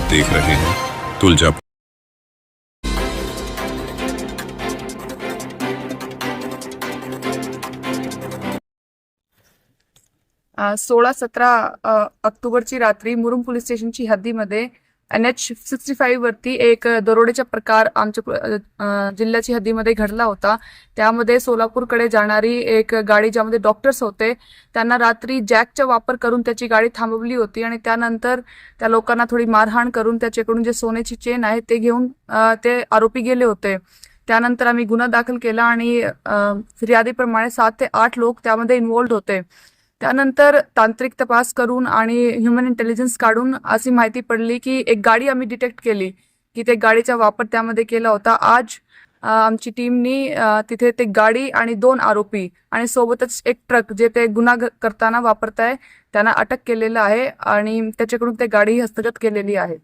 देख रहे हैं तुलजापुर सोळा सतरा ऑक्टोबरची रात्री मुरुम पोलीस स्टेशनची हद्दीमध्ये एन एच सिक्स्टी फाईव्ह वरती एक दरोडेचा प्रकार आमच्या जिल्ह्याची हद्दीमध्ये घडला होता. त्यामध्ये सोलापूरकडे जाणारी एक गाडी ज्यामध्ये डॉक्टर्स होते त्यांना रात्री जॅकचा वापर करून त्याची गाडी थांबवली होती आणि त्यानंतर त्या लोकांना थोडी मारहाण करून त्याच्याकडून जे सोन्याची चेन आहे ते घेऊन ते आरोपी गेले होते. त्यानंतर आम्ही गुन्हा दाखल केला आणि फिर्यादीप्रमाणे सात ते आठ लोक त्यामध्ये इन्वॉल्ड होते. त्यानंतर तांत्रिक तपास करून आणि ह्युमन इंटेलिजन्स काढून अशी माहिती पडली की एक गाडी आम्ही डिटेक्ट केली की ते गाडीचा वापर त्यामध्ये केला होता. आज आमची टीमनी तिथे ते गाडी आणि दोन आरोपी आणि सोबतच एक ट्रक जे ते गुन्हा करताना वापरताय त्यांना अटक केलेलं आहे आणि त्याच्याकडून ते गाडी हस्तगत केलेली आहे.